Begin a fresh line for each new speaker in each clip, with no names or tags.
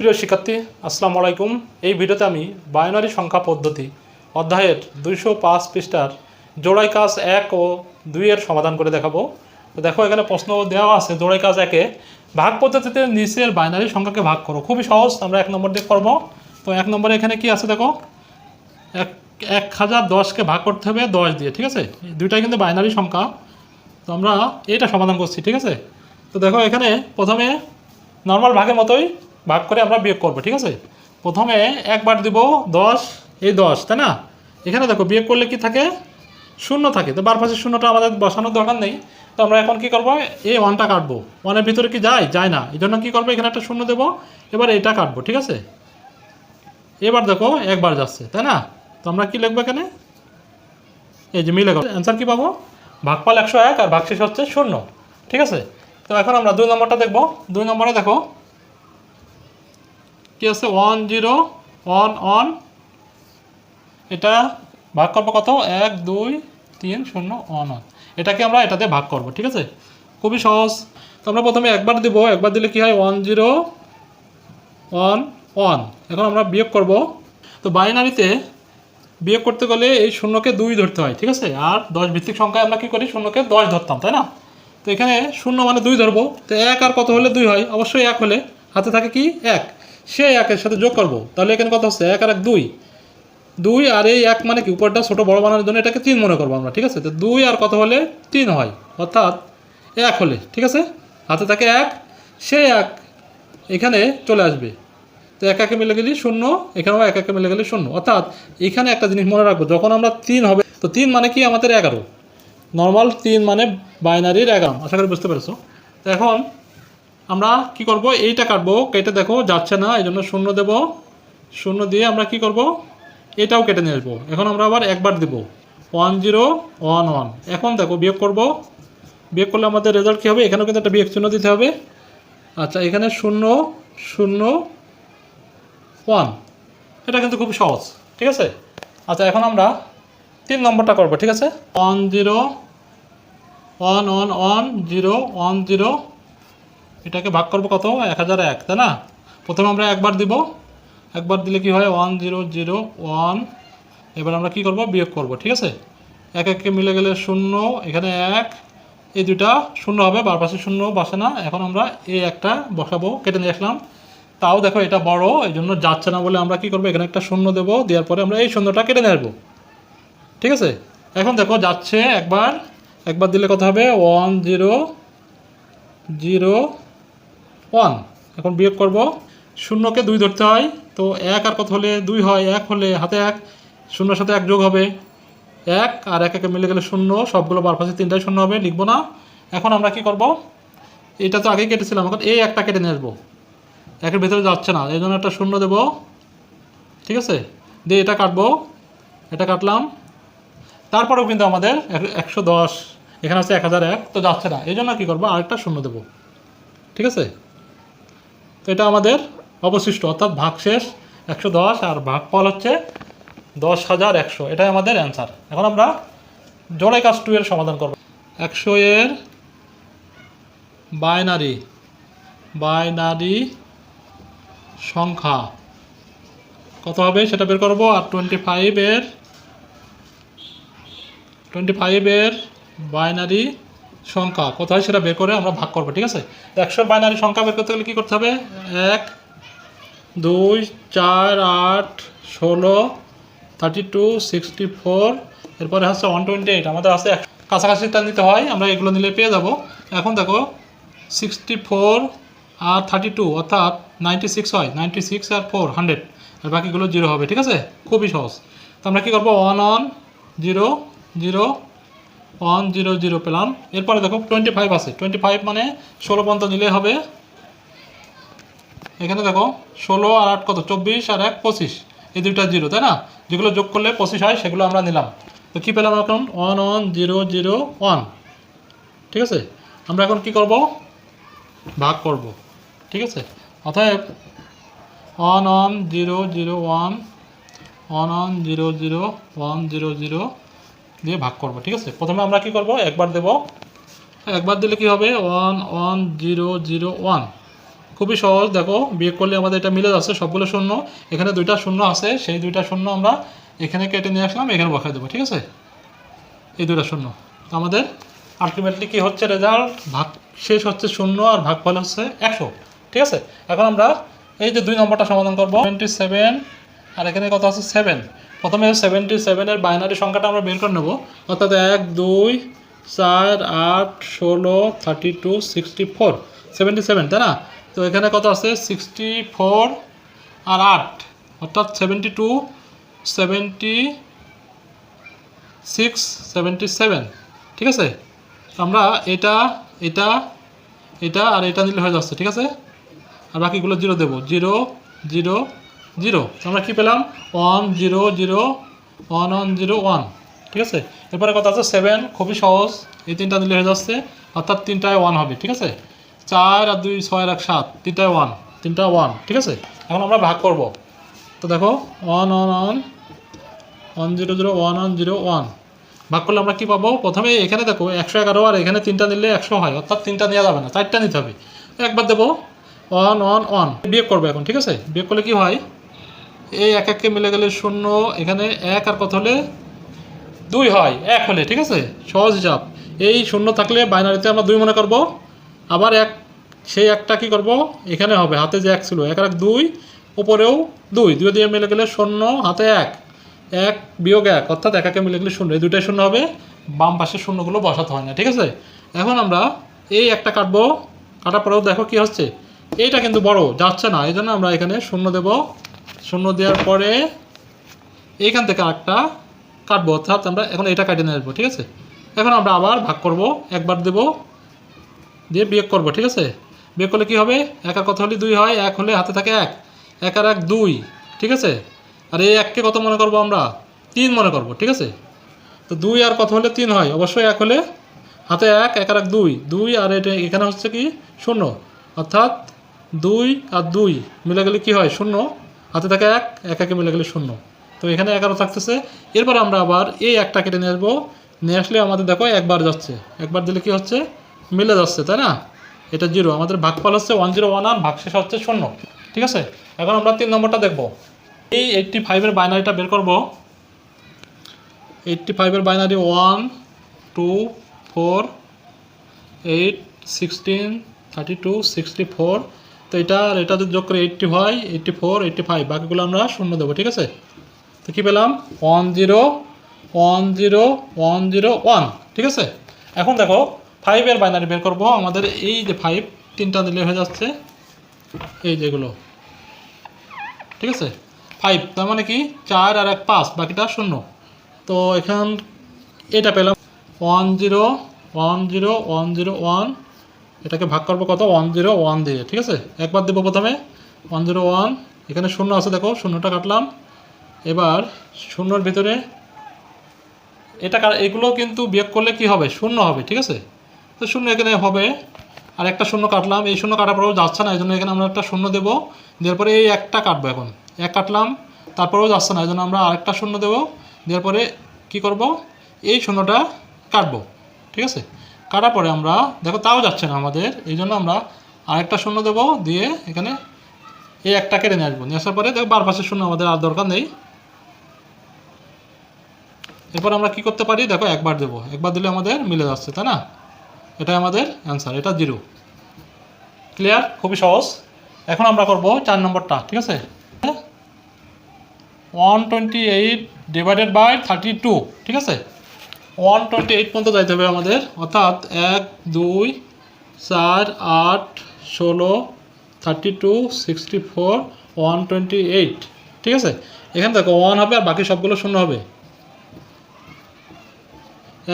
প্রিয় শিক্ষার্থী, আসসালামু আলাইকুম। এই ভিডিওতে আমি বায়নারি সংখ্যা পদ্ধতি অধ্যায়ের দুইশো পাঁচ পৃষ্ঠার জোড়াই কাজ এক ও দুইয়ের সমাধান করে দেখাবো। তো দেখো, এখানে প্রশ্ন দেওয়া আছে, জোড়াই কাজ একে ভাগ পদ্ধতিতে নিচের বাইনারি সংখ্যাকে ভাগ করো। খুবই সহজ, আমরা এক নম্বর দিয়ে করব। তো এক নম্বরে এখানে কি আছে দেখো? এক এক হাজার দশকে ভাগ করতে হবে দশ দিয়ে, ঠিক আছে? দুইটাই কিন্তু বাইনারি সংখ্যা। তো আমরা এটা সমাধান করছি, ঠিক আছে? তো দেখো, এখানে প্রথমে নর্মাল ভাগের মতোই ভাগ করে আমরা বিয়োগ করব, ঠিক আছে? প্রথমে একবার দিব দশ, এই দশ, তাই না? এখানে দেখো, বিয়োগ করলে কি থাকে? শূন্য থাকে। তো বার পাশে শূন্যটা আমাদের বসানোর দরকার নেই। তো আমরা এখন কি করব? এই ওয়ানটা কাটবো। ওয়ানের ভিতরে কি যায়? যায় না। এই জন্য কী করব? এখানে একটা শূন্য দেবো। এবার এটা কাটবো, ঠিক আছে? এবার দেখো, একবার যাচ্ছে, তাই না? তো আমরা কি লিখব এখানে? এই যে মিলে গেল। অ্যান্সার কী পাবো? ভাগফল একশো এক আর ভাগশেষ হচ্ছে শূন্য, ঠিক আছে? তো এখন আমরা দুই নম্বরটা দেখব। দুই নম্বরে দেখো কি আছে? ওয়ান জিরো ওয়ান ওয়ান এটা ভাগ করব কত? এক, দুই, তিন, শূন্য ওয়ান ওয়ান এটাকে আমরা এটাতে ভাগ করব, ঠিক আছে? খুবই সহজ। তো আমরা প্রথমে একবার দিব, একবার দিলে কি হয়? ওয়ান জিরো ওয়ান ওয়ান এখন আমরা বিয়োগ করব। তো বাইনারিতে বিয়োগ করতে গেলে এই শূন্যকে দুই ধরতে হয়, ঠিক আছে? আর দশ ভিত্তিক সংখ্যায় আমরা কী করি? শূন্যকে দশ ধরতাম, তাই না? তো এখানে শূন্য মানে দুই ধরবো। তো এক আর কত হলে দুই হয়? অবশ্যই এক হলে। হাতে থাকে কি? এক। সে একের সাথে যোগ করব। তাহলে এখানে কথা হচ্ছে এক আর এক দুই। দুই আর এই এক মানে কি? উপরটা ছোটো বড় বানানোর জন্য এটাকে তিন মনে করব আমরা, ঠিক আছে? তো দুই আর কত হলে তিন হয়? অর্থাৎ এক হলে, ঠিক আছে? হাতে থাকে এক, সে এক এখানে চলে আসবে। তো এক একে মিলে গেলে শূন্য, এখানেও এক একে মিলে গেলে শূন্য। অর্থাৎ এখানে একটা জিনিস মনে রাখব, যখন আমরা তিন হবে, তো তিন মানে কি? আমাদের এগারো। নর্মাল তিন মানে বাইনারির এগারো। আশা করি বুঝতে পেরেছ? তো এখন আমরা কি করব? এইটা কাটবো। কেটে দেখো, যাচ্ছে না এই জন্য শূন্য দেব। শূন্য দিয়ে আমরা কি করব? এটাও কেটে নিয়ে আসব। এখন আমরা আবার একবার দিব। One zero, one one. এখন দেখো, বিয়োগ করব। বিয়োগ করলে আমাদের রেজাল্ট কী হবে? এখানেও কিন্তু একটা বিয়োগ চিহ্ন দিতে হবে। আচ্ছা এখানে শূন্য শূন্য, ওয়ান। এটা কিন্তু খুব সহজ, ঠিক আছে? আচ্ছা এখন আমরা তিন নম্বরটা করব, ঠিক আছে? One zero, one one one, zero one, zero এটাকে ভাগ করব কত? এক হাজার এক, তাই না? প্রথমে আমরা একবার দিব। একবার দিলে কি হয়? One zero zero one. এবার আমরা কি করব? বিয়োগ করব, ঠিক আছে? এক একে মিলে গেলে শূন্য, এখানে এক, এই দুটা শূন্য হবে, বার পাশে শূন্য বসে না। এখন আমরা এই একটা বসাবো, কেটে নিয়ে আসলাম। তাও দেখো এটা বড়, এই জন্য যাচ্ছে না বলে আমরা কি করব? এখানে একটা শূন্য দেবো, দেওয়ার পরে আমরা এই শূন্যটা কেটে নিয়ে আসব। ঠিক আছে? এখন দেখো যাচ্ছে, একবার একবার দিলে কত হবে? One zero zero one. এখন বিয়োগ করব। শূন্যকে দুই ধরতে হয়, তো এক আর কত হলে দুই হয়? এক হলে হাতে এক। শূন্যর সাথে এক যোগ হবে। এক আর এক একে মিলে গেলে শূন্য, সবগুলো বার পাশে তিনটাই শূন্য হবে, লিখব না। এখন আমরা কি করব? এটা তো আগেই কেটেছিলাম, এখন এই একটা কেটে নিয়ে আসব। একের ভেতরে যাচ্ছে না, এই জন্য একটা শূন্য দেব। ঠিক আছে? দিয়ে এটা কাটবো। এটা কাটলাম। তারপরেও কিন্তু আমাদের এক- একশো দশ, এখানে আছে এক হাজার এক, তো যাচ্ছে না। এই জন্য কী করব? আরেকটা শূন্য দেবো। ঠিক আছে? তো এটা আমাদের অবশিষ্ট, অর্থাৎ ভাগ শেষ একশো দশ আর ভাগফল হচ্ছে দশ হাজার একশো। এটাই আমাদের অ্যান্সার এখন আমরা জোড়াই কাজ টু এর সমাধান করব। একশো এর বাইনারি বাইনারি সংখ্যা কত হবে সেটা বের করব আর টোয়েন্টি ফাইভের টোয়েন্টি ফাইভের বাইনারি সংখ্যা, কোথায় সেটা বের করে আমরা ভাগ করব, ঠিক আছে? একশোর বাইনারি সংখ্যা বের করতে গেলে কী করতে হবে? এক, দুই, চার, আট, ষোলো থার্টি টু সিক্সটি ফোর এরপরে হচ্ছে ওয়ান টোয়েন্টি এইট আমাদের আছে কাছাকাছিটা নিতে হয়, আমরা এগুলো নিলে পেয়ে যাব। এখন দেখো সিক্সটি ফোর আর থার্টি টু অর্থাৎ নাইনটি সিক্স হয় নাইনটি সিক্স আর ফোর হান্ড্রেড আর বাকিগুলো জিরো হবে, ঠিক আছে? খুবই সহজ। তো আমরা কী করব? One one zero zero one zero zero পেলাম। এরপরে দেখো টোয়েন্টি ফাইভ আছে। টোয়েন্টি ফাইভ মানে ষোলো পর্যন্ত নিলে হবে। এখানে দেখো ষোলো আর আট কত? চব্বিশ আর এক পঁচিশ। এই দুইটা জিরো তাই না? যেগুলো যোগ করলে পঁচিশ হয়, সেগুলো আমরা নিলাম। তো কী পেলাম এখন? One one zero zero one ঠিক আছে? আমরা এখন কি করব? ভাগ করব। ঠিক আছে? অতএব one one zero zero one one one zero zero one zero zero দিয়ে ভাগ করব, ঠিক আছে? প্রথমে আমরা কি করব? একবার দেব। একবার দিলে কি হবে? One one, zero zero, one. খুবই সহজ, দেখো, বিয়োগ করলে আমাদের এটা মিলে যাচ্ছে, সবগুলো শূন্য। এখানে দুইটা শূন্য আছে, সেই দুইটা শূন্য আমরা এখানে কেটে নিয়ে আসলাম, এখানে বসাই দেবো, ঠিক আছে? এই দুইটা শূন্য। আমাদের আলটিমেটলি কি হচ্ছে রেজাল্ট ভাগ শেষ হচ্ছে শূন্য আর ভাগ ফল হচ্ছে একশো, ঠিক আছে? এখন আমরা এই যে দুই নম্বরটা সমাধান করব। টোয়েন্টি সেভেন আর এখানে কত আছে? সেভেন প্রথমে সেভেন্টি সেভেনের বাইনারি সংখ্যাটা আমরা বের করে নেব। অর্থাৎ এক, দুই, চার, আট, ষোলো thirty two sixty four seventy seven তাই না? তো এখানে কত আছে? সিক্সটি ফোর আর আট। অর্থাৎ seventy two seventy six seventy seven ঠিক আছে? আমরা এটা এটা এটা আর এটা নিলে হয়ে যাচ্ছে। ঠিক আছে? আর বাকিগুলো জিরো দেবো। Zero zero zero. আমরা কী পেলাম? One zero zero, one one zero one. ঠিক আছে? এরপরে কথা আছে সেভেন, খুবই সহজ। এই তিনটা দিলে হয়ে যাচ্ছে। অর্থাৎ তিনটায় ওয়ান হবে, ঠিক আছে? চার আর দুই, ছয় আর এক, সাত। তিনটায় ওয়ান তিনটা ওয়ান, ঠিক আছে? এখন আমরা ভাগ করব। তো দেখো, one one one one zero zero, one one zero, one. ভাগ করলে আমরা কী পাবো? প্রথমে এখানে দেখো, একশো এগারো আর এখানে তিনটা নিলে একশো হয়। অর্থাৎ তিনটা নেওয়া যাবে না, চারটা নিতে হবে। একবার দেবো, ওয়ান ওয়ান ওয়ান। বিয়োগ করব এখন, ঠিক আছে? বিয়োগ করলে কি হয়? এই এক এককে মিলে গেলে শূন্য, এখানে এক আর কত হলে? দুই হয়, এক হলে, ঠিক আছে? সহজ হিসাব। এই শূন্য থাকলে বাইনারিতে আমরা দুই মনে করব। আবার এক, সেই একটা কি করব? এখানে হবে, হাতে যে এক ছিল, এক আর এক দুই, উপরেও দুই। দুই দিয়ে মিলে গেলে শূন্য, হাতে এক। এক বিয়োগ এক, অর্থাৎ এক একাকে মিলে গেলে শূন্য। এই দুইটাই শূন্য হবে, বাম পাশের শূন্যগুলো বসাতে হয় না, ঠিক আছে? এখন আমরা এই একটা কাটবো, কাটার পরেও দেখো কি হচ্ছে। এইটা কিন্তু বড়, যাচ্ছে না, এই জন্য আমরা এখানে শূন্য দেব। শূন্য দেওয়ার পরে এইখান থেকে আরেকটা কাটবো, অর্থাৎ আমরা এখন এটা কাটে নিয়ে আসব, ঠিক আছে? এখন আমরা আবার ভাগ করব, একবার দেব, দিয়ে বিয়োগ করব, ঠিক আছে? বিয়োগ করলে কী হবে? এক আর কত হলে দুই হয়? এক হলে হাতে থাকে এক। এক আর এক দুই, ঠিক আছে? আর এই এককে কত মনে করব আমরা? তিন মনে করব, ঠিক আছে? তো দুই আর কত হলে তিন হয়? অবশ্যই এক হলে হাতে এক এক আর এক দুই। দুই আর এটা এখানে হচ্ছে কি? শূন্য। অর্থাৎ দুই আর দুই মিলে গেলে কী হয়? শূন্য। হাতে থাকে এক এক একে মিলে গেলে শূন্য। তো এখানে এগারো থাকতেছে। এরপর আমরা আবার এই একটা কেটে নিয়ে আসব। নিয়ে আসলে আমাদের দেখো একবার যাচ্ছে। একবার দিলে কি হচ্ছে? মিলে যাচ্ছে, তাই না? এটা জিরো। আমাদের ভাগফল হচ্ছে ওয়ান জিরো ওয়ান আর ভাগশেষ হচ্ছে শূন্য। ঠিক আছে? এখন আমরা তিন নম্বরটা দেখব। এই এইটটি ফাইভের বাইনারিটা বের করব। এইটটি ফাইভের binary one two four eight sixteen thirty two sixty four তো এটা আর এটা যদি যোগ করে এইটটি হয় এইটটি ফোর এইটটি ফাইভ বাকিগুলো আমরা শূন্য দেবো, ঠিক আছে? তো কী পেলাম? One zero one zero one zero one ঠিক আছে? এখন দেখো ফাইভের বাইনারি বের করব, আমাদের এই যে ফাইভ তিনটা দিলে হয়ে যাচ্ছে এই যেগুলো, ঠিক আছে? ফাইভ তার মানে কি? চার আর এক, পাঁচ, বাকিটা শূন্য। তো এখান, এটা পেলাম one zero one zero one zero one এটাকে ভাগ করব কত? ওয়ান জিরো ওয়ান দিয়ে। ঠিক আছে? একবার দেবো প্রথমে। ওয়ান জিরো ওয়ান এখানে শূন্য আছে, দেখো, শূন্যটা কাটলাম। এবার শূন্যর ভিতরে এটা এগুলো কিন্তু বিয়োগ করলে কি হবে? শূন্য হবে, ঠিক আছে? তো শূন্য এখানে হবে। আর একটা শূন্য কাটলাম। এই শূন্য কাটার পরেও যাচ্ছে না, এই জন্য এখানে আমরা একটা শূন্য দেবো। দেওয়ার পরে এই একটা কাটবো এখন। এক কাটলাম, তারপরেও যাচ্ছে না, এই জন্য আমরা আরেকটা শূন্য দেবো। দেওয়ার পরে কী করব? এই শূন্যটা কাটবো, ঠিক আছে? কাটার পরে আমরা, দেখো তাও যাচ্ছে না আমাদের, এই জন্য আমরা আরেকটা শূন্য দেবো, দিয়ে এখানে এই একটা কেটে নিয়ে আসব। নিয়ে আসার পরে দেখো বার পাশের শূন্য আমাদের আর দরকার নেই। এরপর আমরা কি করতে পারি? দেখো একবার দেবো। একবার দিলে আমাদের মিলে যাচ্ছে, তাই না? এটাই আমাদের অ্যান্সার এটা জিরো। ক্লিয়ার খুবই সহজ। এখন আমরা করব চার নম্বরটা, ঠিক আছে? One twenty eight divided by thirty two ঠিক আছে? ওয়ান টোয়েন্টি এইট পর্যন্ত যাইতে হবে আমাদের। অর্থাৎ এক, দুই, চার, আট, ষোলো thirty two sixty four one twenty eight ঠিক আছে? এখানে দেখো ওয়ান হবে আর বাকি সবগুলো শূন্য হবে।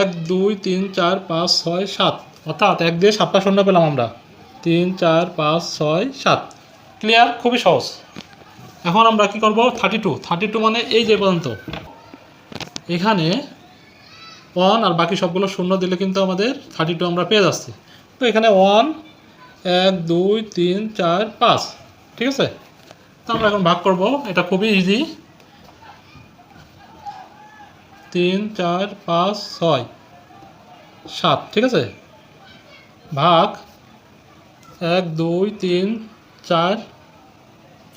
এক, দুই, তিন, চার, পাঁচ, ছয়, সাত। অর্থাৎ এক দিয়ে সাতটা শূন্য পেলাম আমরা। তিন, চার, পাঁচ, ছয়, সাত। ক্লিয়ার খুবই সহজ। এখন আমরা কি করব? থার্টি টু থার্টি টু মানে এই যে পর্যন্ত। এখানে ওয়ান আর বাকি সবগুলো শূন্য দিলে কিন্তু আমাদের থার্টি টু আমরা পেয়ে যাচ্ছি। তো এখানে ওয়ান এক, দুই, তিন, চার, পাঁচ, ঠিক আছে? তো আমরা এখন ভাগ করব। এটা খুবই ইজি তিন, চার, পাঁচ, ছয়, সাত, ঠিক আছে? ভাগ, এক, দুই, তিন, চার,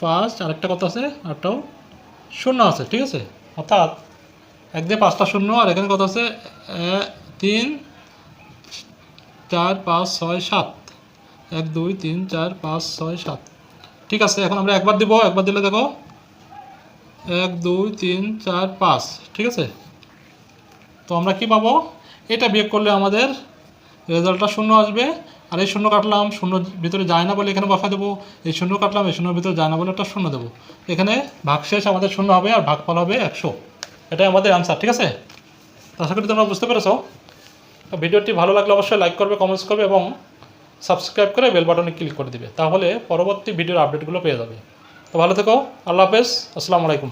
পাঁচ, আরেকটা কত আছে? আরটাও শূন্য আছে, ঠিক আছে? অর্থাৎ এক দিয়ে পাঁচটা শূন্য, আর এখানে কত আছে? তিন, চার, পাঁচ, ছয়, সাত। এক, দুই, তিন, চার, পাঁচ, ছয়, সাত। ঠিক আছে, এখন আমরা একবার দিব, একবার দিলে দেখো। এক, দুই, তিন, চার, পাঁচ। ঠিক আছে? তো আমরা কি পাবো? এটা বিয়োগ করলে আমাদের রেজাল্টটা শূন্য আসবে। আর এই শূন্য কাটলাম, শূন্য ভিতরে যায় না বলে এখানে বসা দেবো। এই শূন্য কাটলাম, এই শূন্যর ভিতরে যায় না বলে একটা শূন্য দেবো। এখানে ভাগশেষ আমাদের শূন্য হবে, আর ভাগফল হবে একশো। এটাই আমাদের অ্যান্সার ঠিক আছে? আশা করি তোমরা বুঝতে পেরেছ। ভিডিওটি ভালো লাগলে অবশ্যই লাইক করবে কমেন্টস করবে এবং সাবস্ক্রাইব করে বেল বাটনে ক্লিক করে দিবে। তাহলে পরবর্তী ভিডিওর আপডেটগুলো পেয়ে যাবে। তো ভালো থেকো, আল্লাহ হাফেজ, আসসালামু আলাইকুম।